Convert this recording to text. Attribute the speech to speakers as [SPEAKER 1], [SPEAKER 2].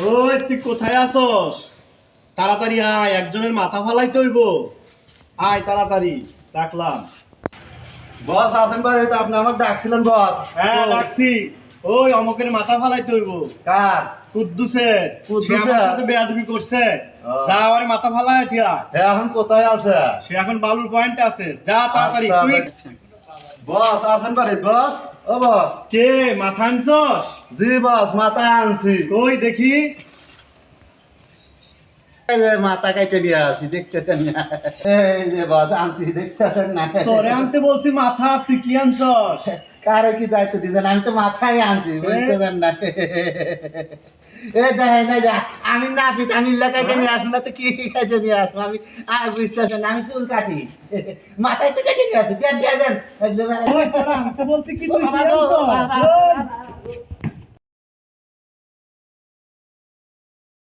[SPEAKER 1] ওই তুই কোথায় আসস তাড়াতাড়ি আয় একজনের মাথা ফালাইতে হইব। আয় তাড়াতাড়ি রাখলাম
[SPEAKER 2] বস আসেন বারে তো আপনি আমাকে ডাকছিলেন বস।
[SPEAKER 1] হ্যাঁ রাখছি ওই অমকের মাথা ফালাইতে হইব।
[SPEAKER 2] কার?
[SPEAKER 1] কুদ্দুসের।
[SPEAKER 2] কুদ্দুসের?
[SPEAKER 1] সাথে বেয়াদবি করছে। যা আমার মাথা ফালায় দিয়া।
[SPEAKER 2] এখন কোথায় আছে?
[SPEAKER 1] সে এখন বালুর পয়েন্টে আছে। যা তাড়াতাড়ি
[SPEAKER 2] আচ্ছা,
[SPEAKER 1] তুই
[SPEAKER 2] বস আসেন বারে বস। ও বস।
[SPEAKER 1] কে মাথা আনছস?
[SPEAKER 2] জি বস মাথা আনছি।
[SPEAKER 1] কই দেখি।
[SPEAKER 2] মাথা কেটে নিয়ে আসি দেখতেছেন না এই যে বস আনছি দেখতেছেন না
[SPEAKER 1] তোরে আনতে বলছি মাথা তুই কি আনছস?
[SPEAKER 2] কারে কি দায়িত্ব দিতেন আমি তো মাথায় আনছি বুঝতেছেন না। এ দেখেন না যা আমি না পিত আমি লাগাইতে নিয়ে আসব না তো কি কাজে নিয়ে আসব? আমি আর বুঝতেছেন আমি চুল কাটি। মাথায় তো কেটে নিয়ে আসি দেন দেন
[SPEAKER 1] বলছি কি